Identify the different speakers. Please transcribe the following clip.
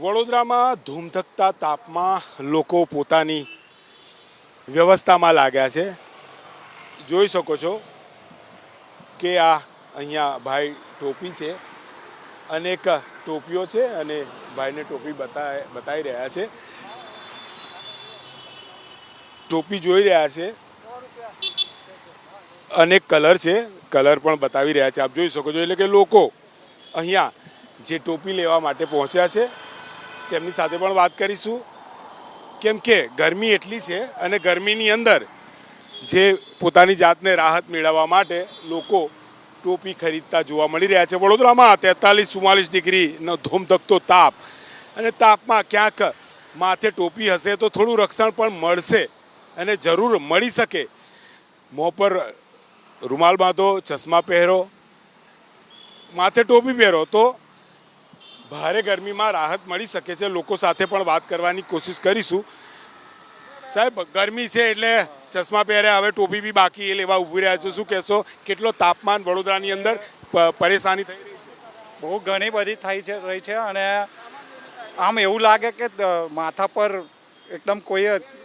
Speaker 1: વડોદરામાં ધૂમધકતા તાપમાં લોકો પોતાની વ્યવસ્થામાં લાગ્યા છે. જોઈ શકો છો કે આ અહીંયા ભાઈ ટોપી છે, અનેક ટોપીઓ છે અને ભાઈને ટોપી બતાય બતાવી રહ્યા છે. ટોપી જોઈ રહ્યા છે. અનેક કલર છે, કલર પણ બતાવી રહ્યા છે. આપ જોઈ શકો છો એટલે કે લોકો અહીંયા જે ટોપી લેવા માટે પહોંચ્યા છે તેમની સાથે પણ વાત કરીશું. કેમ કે ગરમી એટલી છે અને ગરમીની અંદર જે પોતાની જાતને રાહત મેળવવા માટે લોકો ટોપી ખરીદતા જોવા મળી રહ્યા છે. વડોદરામાં તેતાલીસ ચુમ્માલીસ ડિગ્રીનો ધૂમધકતો તાપ અને તાપમાં ક્યાંક માથે ટોપી હશે તો થોડું રક્ષણ પણ મળશે અને જરૂર મળી શકે. મોં પર રૂમાલ બાંધો, ચશ્મા પહેરો, માથે ટોપી પહેરો તો ભારે ગરમીમાં રાહત મળી શકે છે. લોકો સાથે પણ વાત કરવાની કોશિશ કરીશું. સાહેબ, ગરમી છે એટલે ચશ્મા પહેર્યા, હવે ટોપી બી બાકી એ લેવા ઊભી રહ્યા છો. શું કહેશો? કેટલો તાપમાન વડોદરાની અંદર પરેશાની થઈ
Speaker 2: બહુ ઘણી બધી થઈ છે, રહી છે અને આમ એવું લાગે કે માથા પર એકદમ કોઈ જ